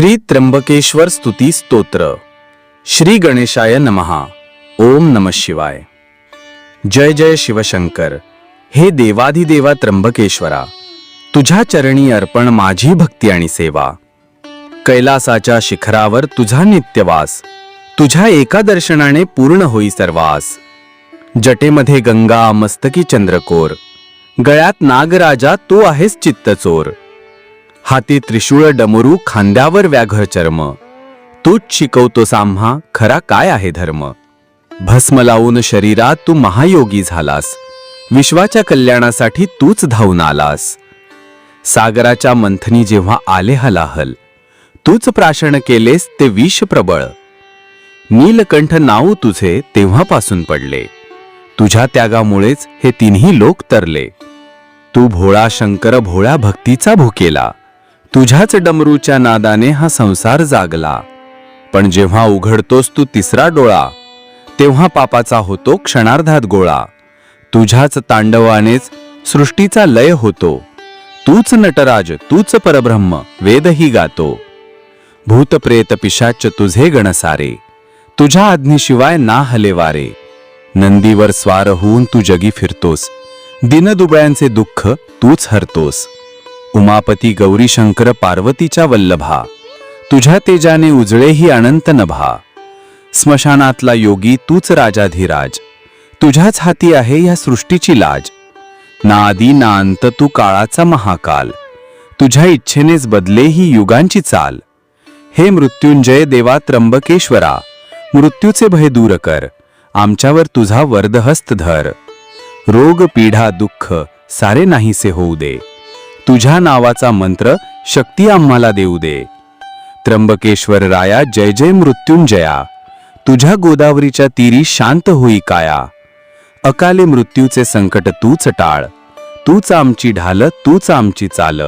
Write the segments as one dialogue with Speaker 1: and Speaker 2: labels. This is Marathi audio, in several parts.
Speaker 1: श्री त्र्यंबकेश्वर स्तुती स्तोत्र. श्री गणेशाय नमहा. ओम नम शिवाय. जय जय शिवशंकर. हे देवाधिदेवा त्र्यंबकेश्वरा तुझ्या चरणी अर्पण माझी भक्ती आणि सेवा. कैलासाच्या शिखरावर तुझा नित्यवास तुझ्या एका दर्शनाने पूर्ण होई सर्वास. जटेमध्ये गंगा मस्तकी चंद्रकोर गळ्यात नागराजा तू आहेस चित्तचोर. हाती त्रिशूळ डमरू खांद्यावर व्याघ्र चर्म. तूच शिकवतो साम्हा खरा काय आहे धर्म. भस्म लावून शरीरात तू महायोगी झालास. विश्वाच्या कल्याणासाठी तूच धावून आलास. सागराच्या मंथनी जेव्हा आले हलाहल तूच प्राशन केलेस ते विष प्रबळ. नीलकंठ नाव तुझे तेव्हापासून पडले. तुझ्या त्यागामुळेच हे तिन्ही लोक तरले. तू भोळा शंकर भोळ्या भक्तीचा भुकेला. तुझ्याच डमरूच्या नादाने हा संसार जागला. पण जेव्हा उघडतोस तू तिसरा डोळा तेव्हा पापाचा होतो क्षणार्धात गोळा. तुझ्याच तांडवानेच सृष्टीचा लय होतो. तूच नटराज तूच परब्रह्म वेदही गातो. भूत प्रेत पिशाच तुझे गणसारे तुझ्या आज्ञेशिवाय ना हलेवारे. नंदीवर स्वार होऊन तू जगी फिरतोस. दिनदुबळ्यांचे दुःख तूच हरतोस. उमापती गौरीशंकर पार्वतीच्या वल्लभा. तुझ्या तेजाने उजळे ही अनंत नभा. स्मशानातला योगी तूच राजाधिराज. तुझ्याच हाती आहे या सृष्टीची लाज. ना आदी ना अंत तू काळाचा महाकाल. तुझ्या इच्छेनेच बदले ही युगांची चाल. हे मृत्युंजय देवा त्र्यंबकेश्वरा मृत्यूचे भय दूर कर. आमच्यावर तुझा वर्धहस्त धर. रोग पीढा दुःख सारे नाहीसे होऊ दे. तुझ्या नावाचा मंत्र शक्ती आम्हाला देऊ दे. त्र्यंबकेश्वर राया जय जय मृत्युंजया. तुझ्या गोदावरीच्या तीरी शांत होई काया. अकाले मृत्यूचे संकट तूच टाळ. तूच आमची ढाल तूच आमची चाल.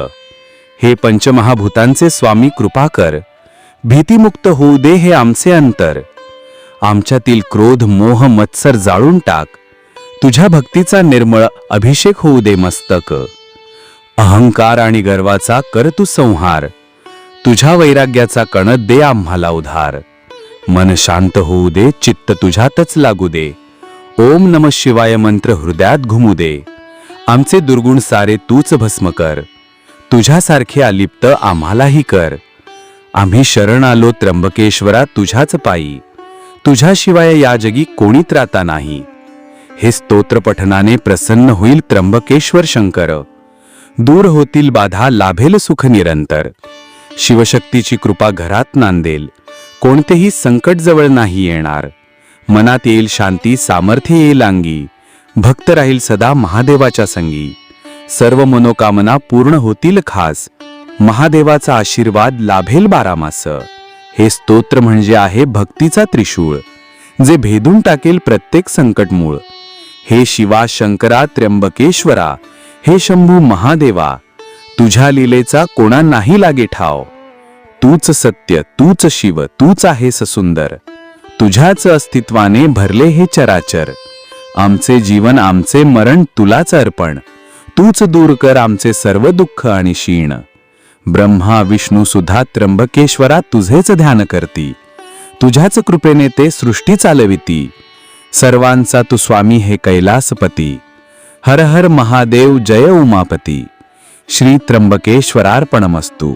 Speaker 1: हे पंचमहाभूतांचे स्वामी कृपा कर. भीतीमुक्त होऊ दे हे आमचे अंतर. आमच्यातील क्रोध मोह मत्सर जाळून टाक. तुझ्या भक्तीचा निर्मळ अभिषेक होऊ दे मस्तक. अहंकार आणि गर्वाचा कर तू संहार तुझ्या वैराग्याचा कणत दे आम्हाला उधार. मन शांत होऊ दे चित्त तुझ्यातच लागू दे. ओम नम शिवाय मंत्र हृदयात घुमू दे. आमचे दुर्गुण सारे तूच भस्म कर. तुझ्यासारखे अलिप्त आम्हालाही कर. आम्ही शरण आलो त्र्यंबकेश्वरा तुझ्याच पायी. तुझ्याशिवाय या जगी कोणी त्राता नाही. हे स्तोत्र पठनाने प्रसन्न होईल त्र्यंबकेश्वर शंकर. दूर होतील बाधा लाभेल सुख निरंतर. शिवशक्तीची कृपा घरात नांदेल. कोणतेही संकट जवळ नाही येणार. मनात येईल शांती सामर्थ्य येईल अंगी भक्त राहील सदा महादेवाच्या संगी. सर्व मनोकामना पूर्ण होतील खास. महादेवाचा आशीर्वाद लाभेल बारामास. हे स्तोत्र म्हणजे आहे भक्तीचा त्रिशूळ. जे भेदून टाकेल प्रत्येक संकट मूळ हे शिवा शंकरा त्र्यंबकेश्वरा हे शंभू महादेवा तुझ्या लीलेचा कोणा नाही लागे ठाव. तूच सत्य तूच शिव तूच आहेस सुंदर. तुझ्याच अस्तित्वाने भरले हे चराचर. आमचे जीवन आमचे मरण तुलाच अर्पण. तूच दूर कर आमचे सर्व दुःख आणि क्षीण ब्रह्मा विष्णू सुधा त्र्यंबकेश्वरा तुझेच ध्यान करती. तुझ्याच कृपेने ते सृष्टी चालविती. सर्वांचा तू स्वामी हे कैलासपती. हर हर महादेव जय उमापती श्री त्र्यंबकेश्वरार्पणमस्तू